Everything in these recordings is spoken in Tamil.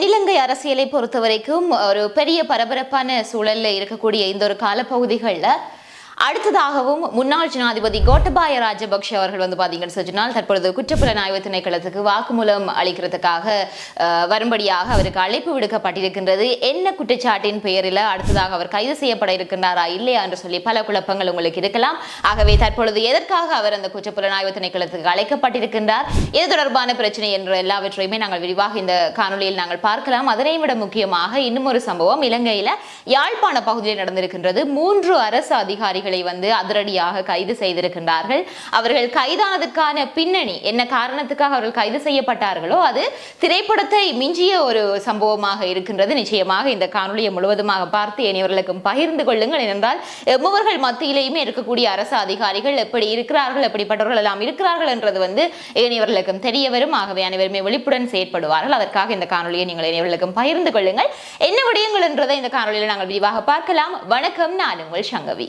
தென்னிலங்கை அரசியலை பொறுத்தவரைக்கும் ஒரு பெரிய பரபரப்பான சூழல்ல இருக்கக்கூடிய இந்த ஒரு காலப்பகுதிகளில் அடுத்ததாகவும் முன்னாள் ஜனாதிபதி கோட்டபாய ராஜபக்ஷ அவர்கள் வந்து பார்த்தீங்கன்னு சொன்னால் தற்பொழுது குற்றப்புலனாய்வு திணைக்களத்துக்கு வாக்குமூலம் அளிக்கிறதுக்காக வரும்படியாக அவருக்கு அழைப்பு விடுக்கப்பட்டிருக்கின்றது. என்ன குற்றச்சாட்டின் பெயரில் அடுத்ததாக அவர் கைது செய்யப்பட இருக்கின்றாரா இல்லையா என்று சொல்லி பல குழப்பங்கள் உங்களுக்கு இருக்கலாம். ஆகவே தற்பொழுது எதற்காக அவர் அந்த குற்றப்புலனாய்வு திணைக்களத்துக்கு அழைக்கப்பட்டிருக்கின்றார் இது தொடர்பான பிரச்சனை என்ற எல்லாவற்றையுமே நாங்கள் விரிவாக இந்த காணொளியில் நாங்கள் பார்க்கலாம். அதனை விட முக்கியமாக இன்னும் ஒரு சம்பவம் இலங்கையில் யாழ்ப்பாண பகுதியில் நடந்திருக்கின்றது. மூன்று அரசு அதிகாரிகள் வந்து அதிரடியாக கைது செய்திருக்கின்றார்கள். அவர்கள் கைதானதுக்கான பின்னணி என்ன காரணத்துக்காக அவர்கள் கைது செய்யப்பட்டார்களோ அது திரைப்படத்தை மிஞ்சிய ஒரு சம்பவமாக இருக்கின்றது. நிச்சயமாக இந்த காணொலியை முழுவதுமாக பார்த்து இனியவர்களுக்கும் பகிர்ந்து கொள்ளுங்கள். என்றால் எம்மவர்கள் மத்தியிலேயுமே இருக்கக்கூடிய அரசு அதிகாரிகள் எப்படி இருக்கிறார்கள் எப்படிப்பட்டவர்கள் எல்லாம் இருக்கிறார்கள் என்றது வந்து ஏனையவர்களுக்கும் தெரிய வரும் ஆகவே அனைவருமே விழிப்புடன் செயற்படுவார்கள். அதற்காக இந்த காணொலியை நீங்கள் இணையவர்களுக்கும் பகிர்ந்து கொள்ளுங்கள். என்ன விடயங்கள் என்றதை இந்த காணொலியில் நாங்கள் விரிவாக பார்க்கலாம். வணக்கம். நான் உங்கள் சங்கவி.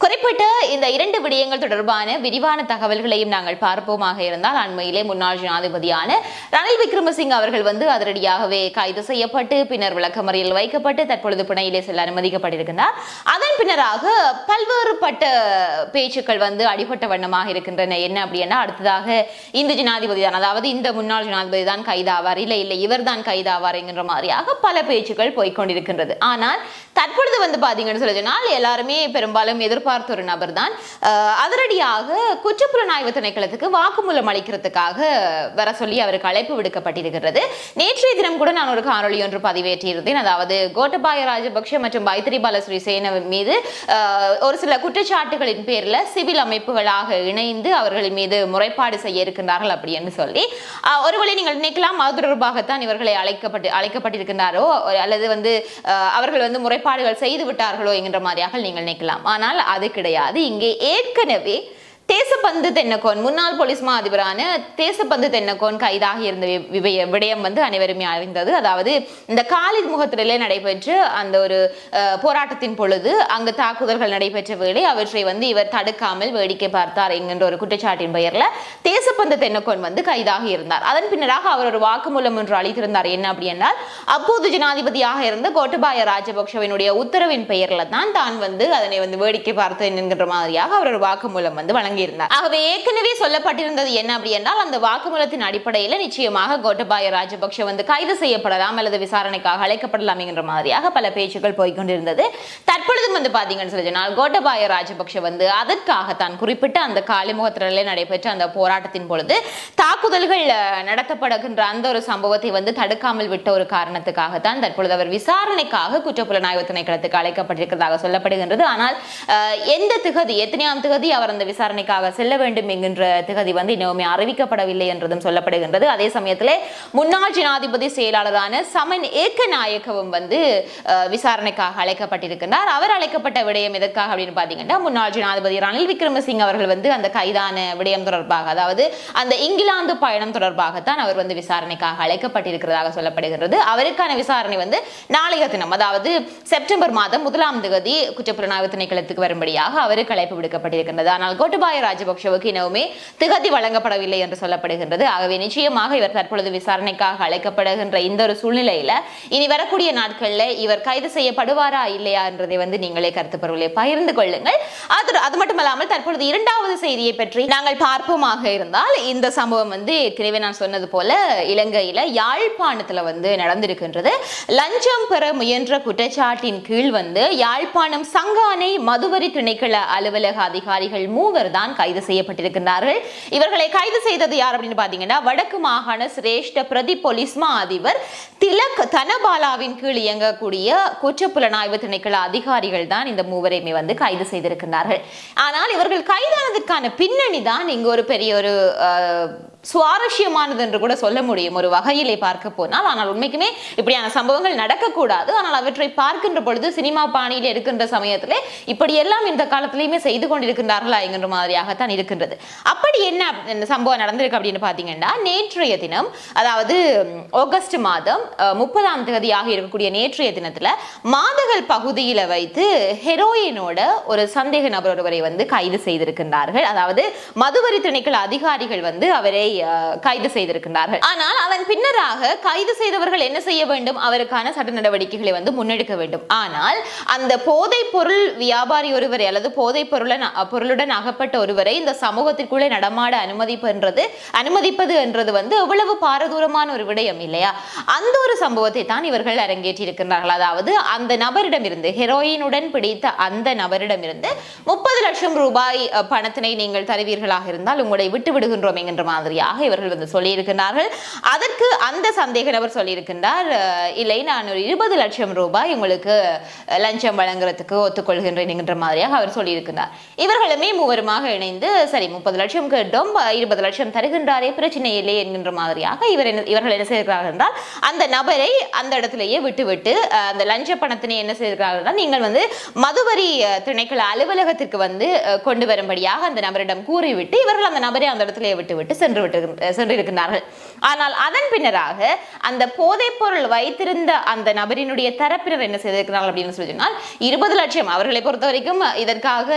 குறிப்பிட்ட இந்த இரண்டு விடயங்கள் தொடர்பான விரிவான தகவல்களையும் நாங்கள் பார்ப்போமாக இருந்தால் அண்மையிலே முன்னாள் ஜனாதிபதியான ரணில் விக்ரமசிங்க அவர்கள் வந்து அதிரடியாகவே கைது செய்யப்பட்டு பின்னர் விளக்கமறியல் வைக்கப்பட்டு தற்பொழுது பிணையிலே செல்ல அனுமதிக்கப்பட்டிருக்கிறார் அதன் பின்னராக பல்வேறுபட்ட பேச்சுக்கள் வந்து அடிபட்ட வண்ணமாக இருக்கின்றன. என்ன அப்படின்னா அடுத்ததாக இந்த ஜனாதிபதி தான் அதாவது இந்த முன்னாள் ஜனாதிபதி தான் கைதாவார். இல்லை இல்லை இவர் தான் கைதாவார் என்கின்ற மாதிரியாக பல பேச்சுக்கள் போய்க்கொண்டிருக்கின்றது ஆனால் தற்பொழுது வந்து பார்த்தீங்கன்னு சொல்லி சொன்னால் எல்லாருமே பெரும்பாலும் எதிர்பார்த்த ஒரு நபர் தான் அதிரடியாக குற்றப்புலனாய்வு திணைக்களத்துக்கு வாக்குமூலம் அளிக்கிறதுக்காக வர சொல்லி அவருக்கு அழைப்பு விடுக்கப்பட்டிருக்கிறது. நேற்றைய தினம் கூட நான் ஒரு காணொளி ஒன்று பதிவேற்றியிருந்தேன். அதாவது கோட்டபாய ராஜபக்ஷ மற்றும் மைத்திரிபால ஸ்ரீசேன மீது ஒரு சில குற்றச்சாட்டுகளின் பேரில் சிவில் அமைப்புகளாக இணைந்து அவர்களின் மீது முறைப்பாடு செய்ய இருக்கின்றார்கள் அப்படின்னு சொல்லி ஒருவேளை நீங்கள் நினைக்கலாம் அது தொடர்பாகத்தான் இவர்களை அழைக்கப்பட்டு அழைக்கப்பட்டிருக்கின்றாரோ அல்லது வந்து அவர்கள் வந்து ஏற்பாடுகள் செய்து விட்டார்களோ என்கின்ற மாதிரியாக நீங்கள் நினைக்கலாம். ஆனால் அது கிடையாது. இங்கே ஏற்கனவே தேசப்பந்து தென்னக்கோன் முன்னாள் போலீஸ் மா அதிபரான தேசப்பந்து தென்னக்கோன் கைதாகி இருந்த வி- விடயம் வந்து அனைவருமே அறிந்தது. அதாவது இந்த காலித் முகத்திலே நடைபெற்ற அந்த ஒரு போராட்டத்தின் பொழுது அங்கு தாக்குதல்கள் நடைபெற்ற வேளை அவற்றை வந்து இவர் தடுக்காமல் வேடிக்கை பார்த்தார் என்கின்ற ஒரு குற்றச்சாட்டின் பெயரில் தேசப்பந்து தென்னக்கோன் வந்து கைதாகி இருந்தார் அதன் பின்னராக அவர் ஒரு வாக்குமூலம் ஒன்று அளித்திருந்தார். என்ன அப்படி என்றால் அப்போது ஜனாதிபதியாக இருந்த கோட்டபாய ராஜபக்சவினுடைய உத்தரவின் பெயரில் தான் தான் வந்து அதனை வந்து வேடிக்கை பார்த்தேன் என்கின்ற மாதிரியாக அவர் ஒரு வாக்குமூலம் வந்து வழங்கியிருந்தார் ஆகவே ஏற்கனவே சொல்லப்பட்டிருந்தது என்ன அப்படி என்றால் அந்த வாக்குமூலத்தின் அடிப்படையில் நிச்சயமாக கோட்டபாய ராஜபக்ஷ வந்து கைது செய்யப்படலாம் அல்லது விசாரணைக்காக அழைக்கப்படலாம் என்கின்ற மாதிரியாக பல பேச்சுக்கள் போய்கொண்டிருந்தது தற்பொழுதும் வந்து பாத்தீங்கன்னு சொல்லி கோட்டபாய ராஜபக்ஷ வந்து அதற்காக தான் குறிப்பிட்ட அந்த காலிமுகத்திலே நடைபெற்ற அந்த போராட்டத்தின் பொழுது தாக்குதல்கள் நடத்தப்படுகின்ற அந்த ஒரு சம்பவத்தை வந்து தடுக்காமல் விட்ட ஒரு காரணத்துக்காக தான் தற்பொழுது அவர் விசாரணைக்காக குற்றப்புலனாய்வு திணைக்களத்துக்கு அழைக்கப்பட்டிருக்கிறதாக சொல்லப்படுகின்றது. ஆனால் எந்த திகதி எத்தனையாம் திகதி அவர் அந்த விசாரணை பணிக்காக செல்ல வேண்டும் என்கின்ற திகதி வந்து இன்னுமே அறிவிக்கப்படவில்லை என்றதும் சொல்லப்படுகின்றது. அதே சமயத்தில் முன்னாள் ஜனாதிபதி செயலாளரான சமன் ஏக்கநாயக்கவும் வந்து விசாரணைக்காக அழைக்கப்பட்டிருக்கின்றார். அவர் அழைக்கப்பட்ட விடயம் எதற்காக அப்படின்னு பார்த்தீங்கன்னா முன்னாள் ஜனாதிபதி ரணில் விக்ரமசிங் அவர்கள் வந்து அந்த கைதான விடயம் தொடர்பாக அதாவது அந்த இங்கிலாந்து பயணம் தொடர்பாகத்தான் அவர் வந்து விசாரணைக்காக அழைக்கப்பட்டிருக்கிறதாக சொல்லப்படுகிறது அவருக்கான விசாரணை வந்து நாளைய தினம் அதாவது செப்டம்பர் மாதம் முதலாம் தேதி குற்றப்புலனாய்வு திணைக்களத்துக்கு வரும்படியாக அவருக்கு அழைப்பு விடுக்கப்பட்டிருக்கின்றது. ஆனால் கோட்டபாய ராஜபக்ஷவுக்கு இனவுமே திகதி வழங்கப்படவில்லை என்று சொல்லப்படுகின்றது. ஆகவே நிச்சயமாக இவர் தற்பொழுது விசாரணைக்காக அழைக்கப்படுகின்ற இந்த ஒரு சூழ்நிலையில இனி வரக்கூடிய நாட்கள்ல இவர் கைது செய்யப்படுவாரா இல்லையா என்றதை வந்து நீங்களே கருத்து பொருளை பகிர்ந்து கொள்ளுங்கள். அது அது மட்டுமல்லாமல் தற்பொழுது இரண்டாவது செய்தியை பற்றி நாங்கள் பார்ப்போமாக இருந்தால் இந்த சம்பவம் வந்து ஏற்கனவே நான் சொன்னது போல இலங்கையில யாழ்ப்பாணத்துல வந்து நடந்திருக்கின்றது. லஞ்சம் பெற முயன்ற குற்றச்சாட்டின் கீழ் வந்து யாழ்ப்பாணம் சங்கானை மதுவரி திணைக்கள அலுவலக அதிகாரிகள் மூவர் தான் தான் கைது செய்யப்பட்டிருக்கிறார்கள் இவர்களை கைது செய்தது யார் அப்படின்னு பாத்தீங்கன்னா வடக்கு மாகாண சிரேஷ்ட பிரதி போலீஸ் மா அதிபர் திலக் தனபாலாவின் கீழ் இயங்கக்கூடிய குற்றப்புலனாய்வு திணைக்கள அதிகாரிகள் தான் இந்த மூவரையுமே வந்து கைது செய்திருக்கிறார்கள் ஆனால் இவர்கள் கைதானதற்கான பின்னணி தான் இங்கு ஒரு பெரிய ஒரு சுவாரஸ்யமானது என்று கூட சொல்ல முடியும். ஒரு வகையிலே பார்க்க போனால் ஆனால் உண்மைக்குமே இப்படியான சம்பவங்கள் நடக்கக்கூடாது. ஆனால் அவற்றை பார்க்கின்ற பொழுது சினிமா பாணியில் இருக்கின்ற சமயத்திலே இப்படி எல்லாம் இந்த காலத்திலையுமே செய்து கொண்டிருக்கின்றார்களா என்கின்ற மாதிரியாகத்தான் இருக்கின்றது. அப்படி என்ன இந்த சம்பவம் நடந்திருக்கு அப்படின்னு பார்த்தீங்கன்னா நேற்றைய தினம் அதாவது ஆகஸ்ட் மாதம் முப்பதாம் தேதியாக இருக்கக்கூடிய நேற்றைய தினத்தில் மாதகள் பகுதியில் வைத்து ஹெரோயினோட ஒரு சந்தேக நபர் ஒருவரை வந்து கைது செய்திருக்கின்றார்கள். அதாவது மதுவரி திணைக்கள அதிகாரிகள் வந்து அவரை கைது செய்திருக்கின்றார்கள். ஆனால் அதன் பின்னராக கைது செய்தவர்கள் என்ன செய்ய வேண்டும்? அவருக்கான சட்ட நடவடிக்கைகளை வந்து முன்னெடுக்க வேண்டும். ஆனால் அந்த போதைப் பொருள் வியாபாரி ஒருவரை அல்லது போதைப் பொருளன் பொருளுடன் அகப்பட்ட ஒருவரை இந்த சமூகத்திற்குள்ளே நடமாட அனுமதிப்புன்றது அனுமதிப்பது என்றது வந்து எவ்வளவு பாரதூரமான ஒரு விடயம் இல்லையா? அந்த ஒரு சம்பவத்தை தான் இவர்கள் அரங்கேற்றி இருக்கின்றார்கள் அதாவது அந்த நபரிடமிருந்து ஹெரோயினுடன் பிடித்த அந்த நபரிடமிருந்து முப்பது லட்சம் ரூபாய் பணத்தினை நீங்கள் தருவீர்களாக இருந்தால் உங்களை விட்டு விடுகின்றோம் என்கின்ற மாதிரியாக இவர்கள் வந்து சொல்லியிருக்கிறார்கள் அதற்கு அந்த சந்தேக நபர் சொல்லியிருக்கின்றார் இல்லை நான் ஒரு இருபது லட்சம் ரூபாய் உங்களுக்கு லஞ்சம் வழங்குறதுக்கு ஒத்துக்கொள்கின்றேன் என்கின்ற மாதிரியாக அவர் சொல்லியிருக்கிறார் இவர்களுமே மூவருமாக இணைந்து சரி முப்பது லட்சம் கேட்டோம் இருபது லட்சம் தருகின்றாரே பிரச்சனை இல்லை என்கின்ற மாதிரியாக இவர் என்ன இவர்கள் என்ன செய்கிறார்கள் என்றால் அந்த நபரை அந்த இடத்திலேயே விட்டுவிட்டு அந்த லஞ்ச பணத்தினை என்ன செய்திருக்கிறார்கள் என்றால் நீங்கள் வந்து மதுவரி திணைக்கள அலுவலகத்திற்கு வந்து கொண்டு வரும்படியாக அந்த நபரிடம் கூறிவிட்டு இவர்கள் அந்த நபரை அந்த இடத்திலேயே விட்டுவிட்டு சென்று விட்டு சென்றிருக்கிறார்கள் ஆனால் அதன் பின்னராக அந்த போதைப்பொருள் வைத்திருந்த அந்த நபரினுடைய தரப்பினர் என்ன செய்திருக்கிறார்கள் அப்படின்னு சொல்லி சொன்னால் இருபது லட்சம் அவர்களை பொறுத்த வரைக்கும் இதற்காக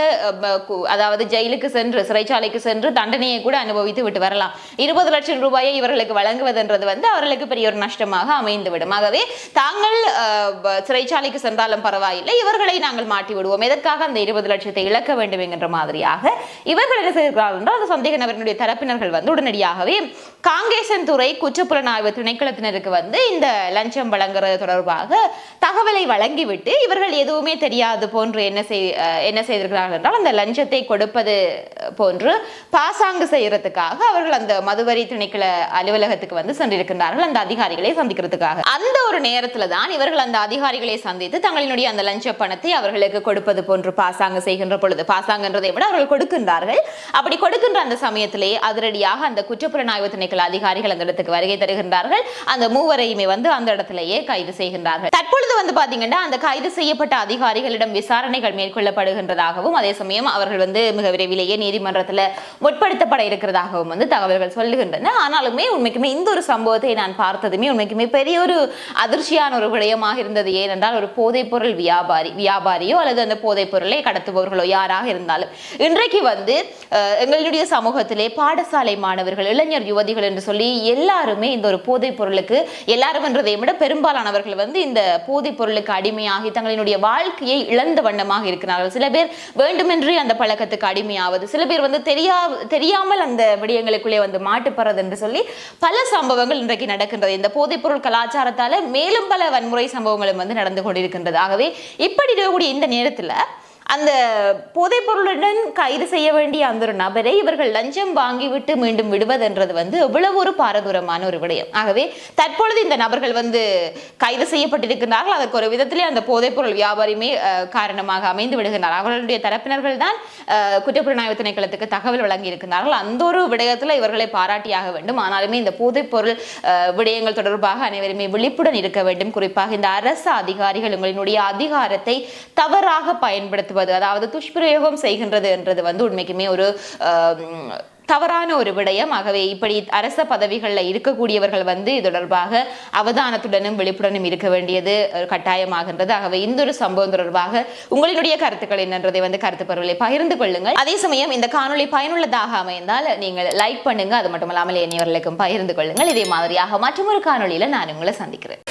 அதாவது ஜெயிலுக்கு சென்று சிறைச்சாலைக்கு சென்று தண்டனையை கூட அனுபவித்து விட்டு வரலாம். இருபது லட்சம் ரூபாயை இவர்களுக்கு வழங்குவதென்றது வந்து அவர்களுக்கு பெரிய ஒரு நஷ்டமாக அமைந்துவிடும். ஆகவே தாங்கள் சிறைச்சாலைக்கு சென்றாலும் பரவாயில்லை இவர்களை நாங்கள் மாட்டி விடுவோம் எதற்காக அந்த இருபது லட்சத்தை இழக்க வேண்டும் என்கின்ற மாதிரியாக இவர்கள் என்ன செய்திருக்கிறார்கள் என்றால் அந்த சந்தேக நபரினுடைய தரப்பினர்கள் வந்து உடனடியாக காங்கேசன்துறை துறை குற்றப்புலனாய்வு திணைக்களத்தினருக்கு வந்து இந்த லஞ்சம் வழங்குறது தொடர்பாக தகவலை வழங்கிவிட்டு இவர்கள் எதுவுமே தெரியாது போன்று என்ன செய் என்ன செய்திருக்கிறார்கள் என்றால் அந்த லஞ்சத்தை கொடுப்பது போன்று பாசாங்கு செய்யறதுக்காக அவர்கள் அந்த மதுவரி திணைக்கள அலுவலகத்துக்கு வந்து சென்றிருக்கின்றார்கள். அந்த அதிகாரிகளை சந்திக்கிறதுக்காக. அந்த ஒரு நேரத்துல தான் இவர்கள் அந்த அதிகாரிகளை சந்தித்து தங்களினுடைய அந்த லஞ்ச பணத்தை அவர்களுக்கு கொடுப்பது போன்று பாசாங்கு செய்கின்ற பொழுது பாசாங்கன்றதை விட அவர்கள் கொடுக்கின்றார்கள். அப்படி கொடுக்கின்ற அந்த சமயத்திலே அதிரடியாக அந்த குற்றப்புலனாய்வு திணைக்கள அதிகாரிகள் அந்த இடத்துக்கு வருகை தருகின்றார்கள். அந்த மூவரையுமே வந்து அந்த இடத்திலேயே கைது செய்கின்றார்கள். தற்பொழுது வந்து பாத்தீங்கன்னா அந்த கைது செய்யப்பட்ட அதிகாரிகளிடம் விசாரணைகள் மேற்கொள்ளப்படுகின்றதாகவும் அதே சமயம் அவர்கள் வந்து மிக விரைவிலேயே நீதி நீதிமன்றத்தில் முற்படுத்தப்பட இருக்கிறதாகவும் வந்து தகவல்கள் சொல்லுகின்றன. ஆனாலுமே உண்மைக்குமே இந்த ஒரு சம்பவத்தை நான் பார்த்ததுமே உண்மைக்குமே பெரிய ஒரு அதிர்ச்சியான ஒரு விடயமாக இருந்தது. ஏனென்றால் ஒரு போதைப்பொருள் வியாபாரி வியாபாரியோ அல்லது அந்த போதைப்பொருளை கடத்துபவர்களோ யாராக இருந்தாலும் இன்றைக்கு வந்து எங்களுடைய சமூகத்திலே பாடசாலை மாணவர்கள் இளைஞர் யுவதிகள் என்று சொல்லி எல்லாருமே இந்த ஒரு போதைப் பொருளுக்கு எல்லாரும் என்றதை விட பெரும்பாலானவர்கள் வந்து இந்த போதைப் பொருளுக்கு அடிமையாகி தங்களினுடைய வாழ்க்கையை இழந்த வண்ணமாக இருக்கிறார்கள். சில பேர் வேண்டுமென்றே அந்த பழக்கத்துக்கு அடிமையாவது சில பேர் வந்து தெரியா தெரியாமல் அந்த விடயங்களுக்குள்ளே வந்து மாட்டுப்படுறது என்று சொல்லி பல சம்பவங்கள் இன்றைக்கு நடக்கின்றது. இந்த போதைப்பொருள் கலாச்சாரத்தால மேலும் பல வன்முறை சம்பவங்களும் வந்து நடந்து கொண்டிருக்கின்றது. ஆகவே இப்படி இருக்கக்கூடிய இந்த நேரத்தில் அந்த போதைப்பொருளுடன் கைது செய்ய வேண்டிய அந்த ஒரு நபரை இவர்கள் லஞ்சம் வாங்கிவிட்டு மீண்டும் விடுவதென்றது வந்து எவ்வளவு ஒரு பாரதூரமான ஒரு விடயம். ஆகவே தற்பொழுது இந்த நபர்கள் வந்து கைது செய்யப்பட்டிருக்கிறார்கள் அதற்கு ஒரு விதத்திலே அந்த போதைப்பொருள் வியாபாரியுமே காரணமாக அமைந்து விடுகின்றனர். அவர்களுடைய தரப்பினர்கள் தான் குற்றப்புலனாய்வு திணைக்களத்துக்கு தகவல் வழங்கி இருக்கிறார்கள் அந்த ஒரு விடயத்தில் இவர்களை பாராட்டியாக வேண்டும். ஆனாலுமே இந்த போதைப்பொருள் விடயங்கள் தொடர்பாக அனைவருமே விழிப்புடன் இருக்க வேண்டும். குறிப்பாக இந்த அரசு அதிகாரிகள் உங்களினுடைய அதிகாரத்தை தவறாக பயன்படுத்துவது அதாவது துஷ்பிரயோகம் செய்கின்றது என்றது வந்து உண்மைக்குமே ஒரு தவறான ஒரு விடயம். ஆகவே இப்படி அரச பதவிகளில் இருக்கக்கூடியவர்கள் வந்து இது தொடர்பாக அவதானத்துடனும் விழிப்புடனும் இருக்க வேண்டியது ஒரு கட்டாயமாகின்றது. ஆகவே இந்த ஒரு சம்பவம் தொடர்பாக உங்களினுடைய கருத்துக்கள் என்னன்றதை வந்து கருத்து பருவலை பகிர்ந்து கொள்ளுங்கள். அதே சமயம் இந்த காணொளி பயனுள்ளதாக அமைந்தால் நீங்கள் லைக் பண்ணுங்க. அது மட்டும் இல்லாமல் இனியவர்களுக்கும் பகிர்ந்து கொள்ளுங்கள். இதே மாதிரியாக மற்றொரு காணொலியில் நான் உங்களை சந்திக்கிறேன்.